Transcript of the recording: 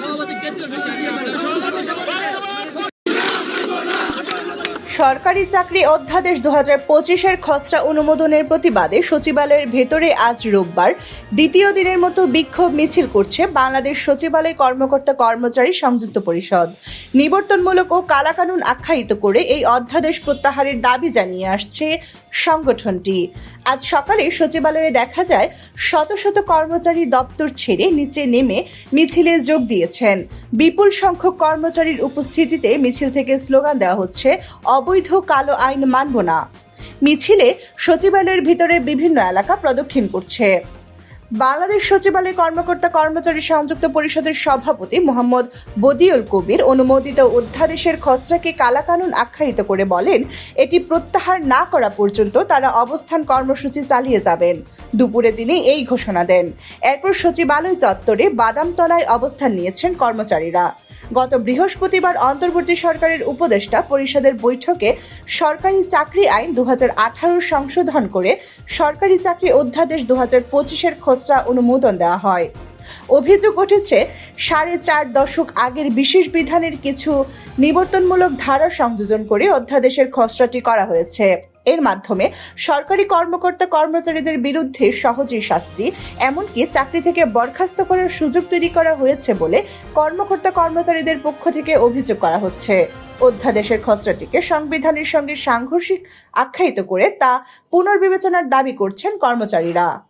সভাপতি কেন্দ্রীয় সভাপতি সরকারি চাকরি অধ্যাদেশ দু হাজার পঁচিশের খসড়া অনুমোদনের প্রতিবাদে সচিবালয়ের ভেতরে আজ রোববার দ্বিতীয় দিনের মতো বিক্ষোভ মিছিল করছে বাংলাদেশ সচিবালয় কর্মকর্তা কর্মচারী সংযুক্ত পরিষদ। নিবর্তনমূলক ও কালাকানুন আখ্যায়িত করে এই অধ্যাদেশ প্রত্যাহারের দাবি জানিয়ে আসছে সংগঠনটি। আজ সকালে সচিবালয়ে দেখা যায়, শত শত কর্মচারী দপ্তর ছেড়ে নিচে নেমে মিছিলে যোগ দিয়েছেন। বিপুল সংখ্যক কর্মচারীর উপস্থিতিতে মিছিল থেকে স্লোগান দেওয়া হচ্ছে অবৈধ কালো আইন মানব না। মিছিলে সচিবালয়ের ভিতরে বিভিন্ন এলাকা প্রদক্ষিণ করছে। বাংলাদেশ সচিবালয় কর্মকর্তা কর্মচারী সংযুক্ত পরিষদের সভাপতি মোহাম্মদ বদিউল কবির অনুমোদিত অধ্যাদেশের খসড়াকে কালাকানুন আখ্যায়িত করে বলেন, এটি প্রত্যাহার না করা পর্যন্ত তারা অবস্থান কর্মসূচি চালিয়ে যাবেন। দুপুরে তিনি এই ঘোষণা দেন। এরপর সচিবালয় চত্বরে বাদামতলায় অবস্থান নিয়েছেন কর্মচারীরা। গত বৃহস্পতিবার অন্তর্বর্তী সরকারের উপদেষ্টা পরিষদের বৈঠকে সরকারি চাকরি আইন দু হাজার আঠারো সংশোধন করে সরকারি চাকরি অধ্যাদেশ দু হাজার পঁচিশের খসড়া অনুমোদন দেওয়া হয়। অভিযোগ উঠেছে, সাড়ে চার দশক আগের বিশেষ বিধানের কিছু নিবর্তনমূলক ধারা সংযোজন করে অধ্যাদেশের খসড়াটি করা হয়েছে। এর মাধ্যমে সরকারি কর্মকর্তা কর্মচারীদের বিরুদ্ধে সহজেই শাস্তি, এমনকি চাকরি থেকে বরখাস্ত করার সুযোগ তৈরি করা হয়েছে বলে কর্মকর্তা কর্মচারীদের পক্ষ থেকে অভিযোগ করা হচ্ছে। অধ্যাদেশের খসড়াটিকে সংবিধানের সঙ্গে সাংঘর্ষিক আখ্যায়িত করে তা পুনর্বিবেচনার দাবি করছেন কর্মচারীরা।